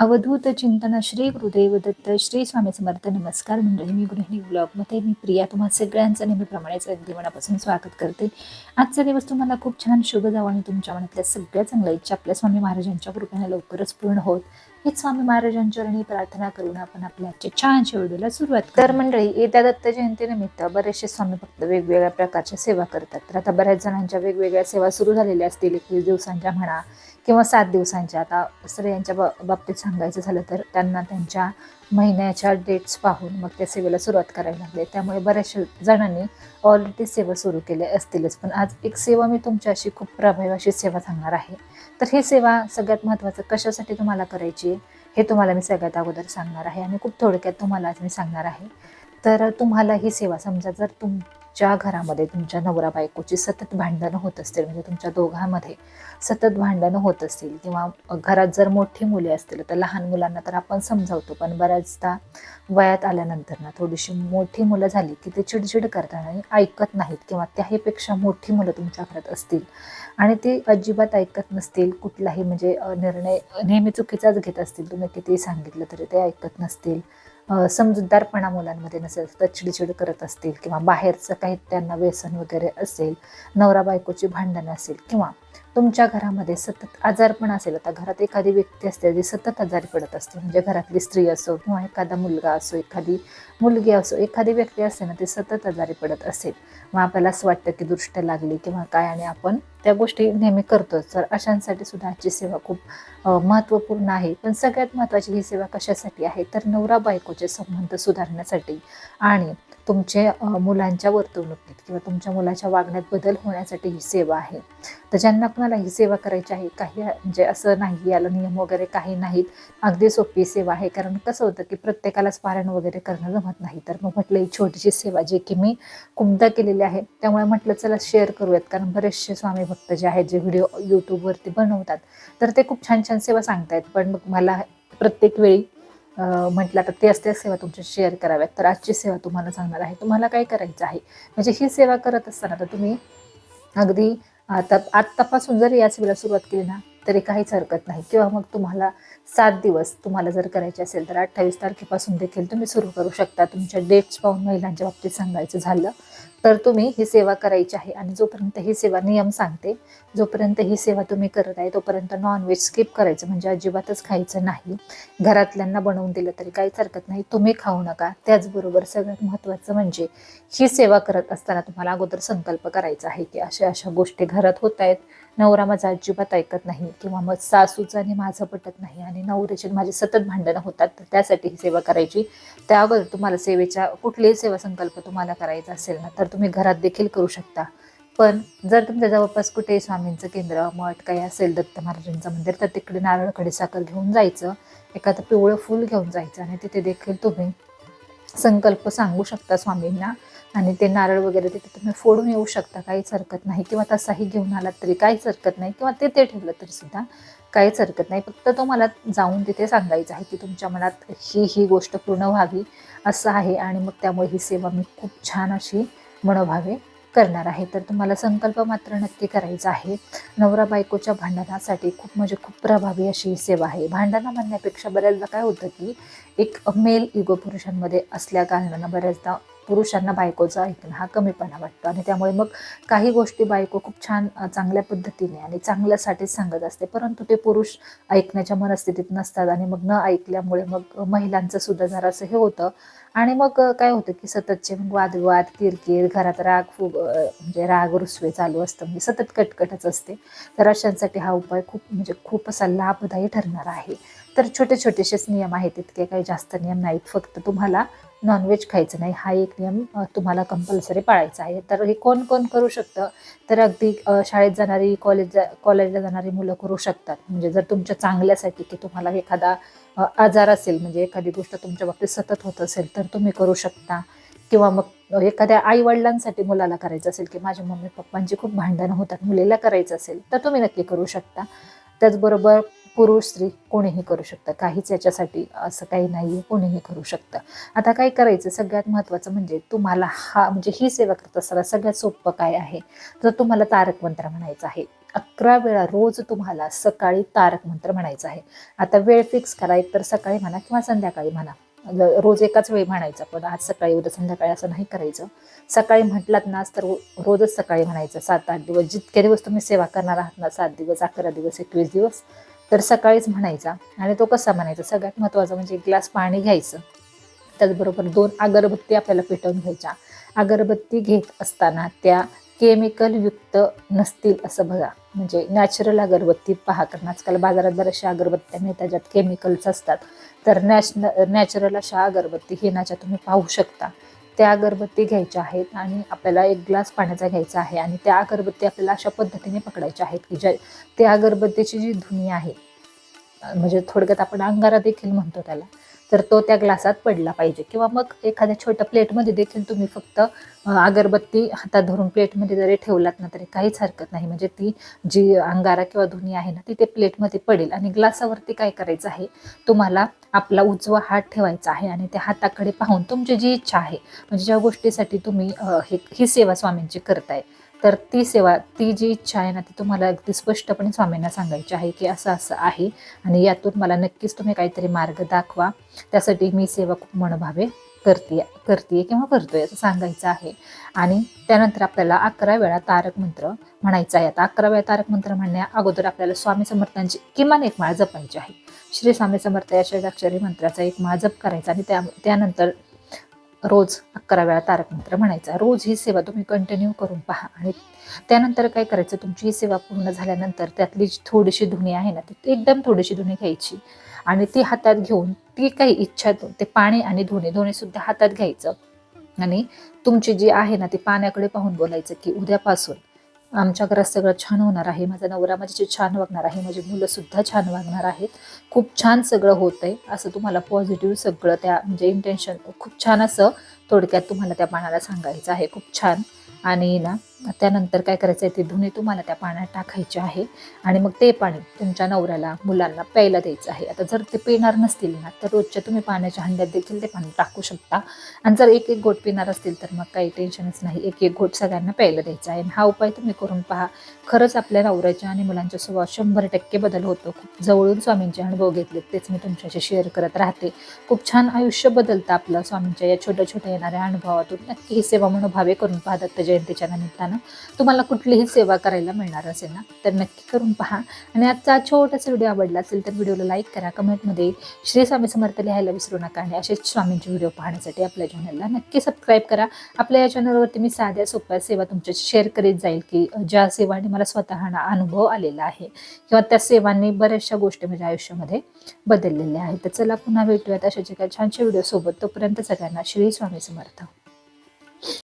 अवधूत चिंतन श्री गुरुदेव दत्त श्री स्वामी समर्थ नमस्कार मंडळी मी गृहिणी ब्लॉगमध्ये मी प्रिया तुम्हाला सगळ्यांचं नेहमीप्रमाणेच अगदी मनापासून स्वागत करते. आजचा दिवस तुम्हाला खूप छान शुभ जावं आणि तुमच्या मनातल्या सगळ्या चांगल्या इच्छा आपल्या स्वामी महाराजांच्या कृपेने लवकरच पूर्ण होत. हीच स्वामी महाराजांच्या चरणी प्रार्थना करून आपण आपल्या आजच्या छानशा व्हिडिओला सुरुवात कर. मंडळी येत्या दत्त जयंतीनिमित्त बरेचसे स्वामी भक्त वेगवेगळ्या प्रकारच्या सेवा करतात. तर आता बऱ्याच जणांच्या वेगवेगळ्या सेवा सुरू झालेल्या असतील. एकवीस दिवसांच्या म्हणा किंवा सात दिवसांच्या आता स्त्रियांच्या बा बाबतीत सांगायचं झालं तर त्यांना त्यांच्या महिन्याच्या डेट्स पाहून मग त्या सेवेला सुरुवात करायला लागले. त्यामुळे बऱ्याचशा जणांनी ऑलरेडी सेवा सुरू केल्या असतीलच. पण आज एक सेवा मी तुमच्याशी खूप प्रभावी अशी सेवा सांगणार आहे. तर ही सेवा सगळ्यात महत्त्वाचं कशासाठी तुम्हाला करायची आहे हे तुम्हाला मी सगळ्यात अगोदर सांगणार आहे आणि खूप थोडक्यात तुम्हाला आज मी सांगणार आहे. तर तुम्हाला ही सेवा समजा जर तुम ज्या घरामध्ये तुमच्या नवरा बायकोची सतत भांडणं होत असतील म्हणजे तुमच्या दोघांमध्ये सतत भांडणं होत असतील किंवा घरात जर मोठी मुले असतील तर लहान मुलांना तर आपण समजावतो पण बऱ्याचदा वयात आल्यानंतर ना थोडीशी मोठी मुलं झाली की ते चिडचिड करतात आणि ऐकत नाहीत किंवा त्याहीपेक्षा मोठी मुलं तुमच्या घरात असतील आणि ते अजिबात ऐकत नसतील कुठलाही म्हणजे निर्णय नेहमी चुकीचाच घेत असतील. तुम्ही कितीही सांगितलं तरी ते ऐकत नसतील. समजूतदारपणा मुलांमध्ये नसेल तर चिडचिड करत असतील किंवा बाहेरचं काही त्यांना व्यसन वगैरे असेल नवरा बायकोची भांडणं असेल किंवा तुमच्या घरामध्ये सतत आजारपण असेल आता घरात एखादी व्यक्ती असते जी सतत आजारी पडत असते म्हणजे घरातली स्त्री असो किंवा एखादा मुलगा असो एखादी मुलगी असो एखादी व्यक्ती असते ना ती सतत आजारी पडत असेल. मग आपल्याला असं वाटतं की दृष्ट लागली किंवा काय आणि आपण त्या गोष्टी नेहमी करतोच. तर अशांसाठी सुद्धा आजची सेवा खूप महत्त्वपूर्ण आहे. पण सगळ्यात महत्त्वाची ही सेवा कशासाठी आहे? तर नवरा बायकोचे संबंध सुधारण्यासाठी आणि तुमचे मुलांच्या वर्तवणुकीत किंवा तुमच्या मुलाच्या वागण्यात बदल होण्यासाठी ही सेवा आहे. तर ज्यांना कुणाला ही सेवा करायची आहे काही म्हणजे असं नाही याला नियम वगैरे काही नाहीत अगदी सोपी सेवा आहे. कारण कसं होतं की प्रत्येकालाच पारायण वगैरे करणं जमत नाही. तर मग म्हटलं ही छोटीशी सेवा जी की मी खूपदा केलेली आहे त्यामुळे म्हटलं चला शेअर करूयात. कारण बरेचसे स्वामी भक्त जे आहेत जे व्हिडिओ यूट्यूबवरती बनवतात तर ते खूप छान छान सेवा सांगतायत. पण मग मला प्रत्येक वेळी म्हटलं तर ते त्याच सेवा तुमच्या शेअर कराव्यात. तर आजची सेवा तुम्हाला सांगणार आहे. तुम्हाला काय करायचं आहे? म्हणजे ही सेवा करत असताना तर तुम्ही अगदी आता आत्तापासून जर या सेवेला सुरुवात केली ना तरी काहीच हरकत नाही. किंवा मग तुम्हाला सात दिवस तुम्हाला जर करायचे असेल तर अठ्ठावीस तारखेपासून देखील तुम्ही सुरू करू शकता. तुमच्या डेट्स पाहून महिलांच्या बाबतीत सांगायचं झालं तर तुम्ही ही सेवा करायची आहे आणि जोपर्यंत ही सेवा नियम सांगते जोपर्यंत ही सेवा तुम्ही करत आहे तोपर्यंत नॉनव्हेज स्किप करायचं म्हणजे अजिबातच खायचं नाही. घरातल्यांना बनवून दिलं तरी काहीच हरकत नाही. तुम्ही खाऊ नका. त्याचबरोबर सगळ्यात महत्त्वाचं म्हणजे ही सेवा करत असताना तुम्हाला अगोदर संकल्प करायचा आहे की अशा अशा गोष्टी घरात होत आहेत. नवरा माझा अजिबात ऐकत नाही किंवा मग सासूचं आणि माझं पटत नाही आणि नवऱ्याची माझी सतत भांडणं होतात तर त्यासाठी ही सेवा करायची. त्या अगोदर तुम्हाला सेवेच्या कुठलीही सेवा संकल्प तुम्हाला करायचा असेल ना तर तुम्ही घरात देखील करू शकता. पण जर तुमच्या जवळपास कुठेही स्वामींचं केंद्र मठ काही असेल दत्त महाराजांचं मंदिर तर तिकडे नारळ खडीसाखर घेऊन जायचं. एखादं पिवळं फूल घेऊन जायचं आणि तिथे देखील तुम्ही संकल्प सांगू शकता स्वामींना. आणि ते नारळ वगैरे तिथे तुम्ही फोडून येऊ शकता काहीच हरकत नाही. किंवा तसाही घेऊन आलात तरी काहीच हरकत नाही. किंवा ते ते ठेवलं तरी सुद्धा काहीच हरकत नाही. फक्त तो मला जाऊन तिथे सांगायचं आहे की तुमच्या मनात ही ही गोष्ट पूर्ण व्हावी असं आहे. आणि मग त्यामुळे ही सेवा मी खूप छान अशी मनोभावे करणार आहे. तर तुम्हाला संकल्प मात्र नक्की करायचा आहे. नवरा बायकोच्या भांडणासाठी खूप म्हणजे खूप प्रभावी अशी ही सेवा आहे. भांडणं म्हणण्यापेक्षा बऱ्याचदा काय होतं की एक मेल युगपुरुषांमध्ये असल्या कारणानं बऱ्याचदा पुरुषांना बायकोचा ऐकणं हा कमीपणा वाटतो. आणि त्यामुळे मग काही गोष्टी बायको खूप छान चांगल्या पद्धतीने आणि चांगल्यासाठीच सांगत असते. परंतु ते पुरुष ऐकण्याच्या मनस्थितीत नसतात आणि मग न ऐकल्यामुळे मग महिलांचं सुद्धा जरासं हे होतं. आणि मग काय होतं की सततचे मग वादविवाद किरकिर घरात राग फुग म्हणजे राग रुसवे चालू असतं. म्हणजे सतत कटकटच असते. तर अशांसाठी हा उपाय खूप म्हणजे खूप असा लाभदायी ठरणार आहे. तर छोटे छोटेसेच नियम आहेत. इतके काही जास्त नियम नाहीत. फक्त तुम्हाला नॉनव्हेज खायचं नाही. हा एक नियम तुम्हाला कंपल्सरी पाळायचा आहे. तर हे कोण कोण करू शकतं? तर अगदी शाळेत जाणारी कॉलेज कॉलेजला जाणारी मुलं करू शकतात. म्हणजे जर तुमच्या चांगल्यासाठी की तुम्हाला एखादा आजार असेल म्हणजे एखादी गोष्ट तुमच्या बाबतीत सतत होत असेल तर तुम्ही करू शकता. किंवा मग एखाद्या आई वडिलांसाठी मुलाला करायचं असेल की माझ्या मम्मी पप्पांची खूप भांडणं होतात मुलीला करायचं असेल तर तुम्ही नक्की करू शकता. त्याचबरोबर पुरुष स्त्री कोणीही करू शकतं. काहीच याच्यासाठी असं काही नाही आहे कोणीही करू शकतं. आता काय करायचं? सगळ्यात महत्त्वाचं म्हणजे तुम्हाला हा म्हणजे ही सेवा करत असताना सगळ्यात सोपं काय आहे? तर तुम्हाला तारक मंत्र म्हणायचं आहे. अकरा वेळा रोज तुम्हाला सकाळी तारक मंत्र म्हणायचं आहे. आता वेळ फिक्स करा तर सकाळी म्हणा किंवा संध्याकाळी म्हणा. रोज एकाच वेळी म्हणायचं पण आज सकाळी उद्या संध्याकाळी असं नाही करायचं. सकाळी म्हटलात ना तर रोजच सकाळी म्हणायचं. सात आठ दिवस जितके दिवस तुम्ही सेवा करणार आहात ना सात दिवस अकरा दिवस एकवीस दिवस तर सकाळीच म्हणायचा आणि तो कसा म्हणायचा? सगळ्यात महत्त्वाचं म्हणजे एक ग्लास पाणी घ्यायचं. त्याचबरोबर दोन अगरबत्ती आपल्याला पेटवून घ्यायच्या. अगरबत्ती घेत असताना त्या केमिकलयुक्त नसतील असं बघा. म्हणजे नॅचरल अगरबत्ती पहा. कारण आजकाल बाजारात बऱ्याचशा अगरबत्त्या मिळतात ज्यात केमिकल्स असतात. तर नॅशन नॅचरल अशा अगरबत्ती घेण्याच्या तुम्ही पाहू शकता. त्या अगरबत्ती घ्यायच्या आहेत आणि आपल्याला एक ग्लास पाण्याचा घ्यायचा आहे आणि त्या अगरबत्ती आपल्याला अशा पद्धतीने पकडायच्या आहेत की ज्या त्या अगरबत्तीची जी धुनी आहे म्हणजे थोडक्यात आपण अंगारा देखील म्हणतो त्याला. तर तो त्या ग्लासात पडला पाहिजे. किंवा मग एखाद्या छोट्या प्लेटमध्ये देखील तुम्ही फक्त अगरबत्ती हातात धरून प्लेटमध्ये जरी ठेवलात ना तरी काहीच हरकत नाही. म्हणजे ती जी अंगारा किंवा धुनी आहे ना ती ते प्लेटमध्ये पडेल. आणि ग्लासावरती काय करायचं आहे? तुम्हाला आपला उजवा हात ठेवायचा आहे आणि त्या हाताकडे पाहून तुमची जी इच्छा आहे म्हणजे ज्या गोष्टीसाठी तुम्ही हे ही सेवा स्वामींची करताय तर ती सेवा ती जी इच्छा आहे ना ती तुम्हाला अगदी स्पष्टपणे स्वामींना सांगायची आहे की असं असं आहे. आणि यातून मला नक्कीच तुम्ही काहीतरी मार्ग दाखवा. त्यासाठी मी सेवा खूप मनभावे करते करते किंवा करतोय असं सांगायचं आहे. आणि त्यानंतर आपल्याला अकरा वेळा तारक मंत्र म्हणायचा आहे. आता अकरा वेळा तारक मंत्र म्हणण्या अगोदर आपल्याला स्वामी समर्थांची किमान एक माळ जपायची आहे. श्री स्वामी समर्थ या शरीराक्षरी मंत्राचा एक माळ जप करायचा आणि त्या त्यानंतर रोज अकरा वेळा तारक मंत्र म्हणायचा. रोज ही सेवा तुम्ही कंटिन्यू करून पहा. आणि त्यानंतर काय करायचं? तुमची ही सेवा पूर्ण झाल्यानंतर त्यातली जी थोडीशी धुणी आहे ना ती एकदम थोडीशी धुणी घ्यायची. आणि ती हातात घेऊन ती काही इच्छा ते पाणी आणि धुणे दोन्ही सुद्धा हातात घ्यायचं. आणि तुमची जी आहे ना ती पाण्याकडे पाहून बोलायचं की उद्यापासून आमच्या घरात सगळं छान होणार आहे. माझा नवरा माझ्याशी छान वागणार आहे. माझी मुलं सुद्धा छान वागणार आहेत. खूप छान सगळं होत आहे असं तुम्हाला पॉझिटिव्ह सगळं त्या म्हणजे इंटेन्शन खूप छान असं थोडक्यात तुम्हाला त्या पाण्याला सांगायचं आहे. खूप छान. आणि ना त्यानंतर काय करायचं आहे ते धुणे तुम्हाला त्या पाण्यात टाकायचे आहे. आणि मग ते पाणी तुमच्या नवऱ्याला मुलांना प्यायला द्यायचं आहे. आता जर ते पिणार नसतील ना तर रोजच्या तुम्ही पाण्याच्या हंड्यात देखील ते पाणी टाकू शकता. आणि जर एक एक गोट पिणार असतील तर मग काही टेन्शनच नाही. एक एक गोट सगळ्यांना प्यायला द्यायचा आहे. आणि हा उपाय तुम्ही करून पहा. खरंच आपल्या नवऱ्याच्या आणि मुलांच्या स्वभाव शंभर टक्के बदल होतो. खूप जवळून स्वामींचे अनुभव घेतले तेच मी तुमच्याशी शेअर करत राहते. खूप छान आयुष्य बदलतं आपलं स्वामींच्या या छोट्या छोट्या येणाऱ्या अनुभवातून नक्की ही सेवा मनोभावे करून पहा दत्त जयंतीच्या निमित्तानं. तुम्हाला कुठलीही सेवा करायला मिळणार असेल ना तर नक्की करून पहा. आणि आजचा छोटासा व्हिडिओ आवडला असेल तर व्हिडिओला लाईक करा कमेंटमध्ये श्री स्वामी समर्थ लिहायला विसरू नका आणि असेच स्वामींचे व्हिडिओ पाहण्यासाठी आपल्या चॅनलला नक्की सबस्क्राईब करा. आपल्या या चॅनलवरती मी साध्या सोप्या सेवा तुमच्या शेअर करीत जाईल की ज्या सेवांनी मला स्वतःना अनुभव आलेला आहे किंवा त्या सेवांनी बऱ्याचशा गोष्टी माझ्या आयुष्यामध्ये बदललेल्या आहेत. तर चला पुन्हा भेटूयात अशाच एका छानशा व्हिडिओ सोबत तोपर्यंत सगळ्यांना श्री स्वामी ማለት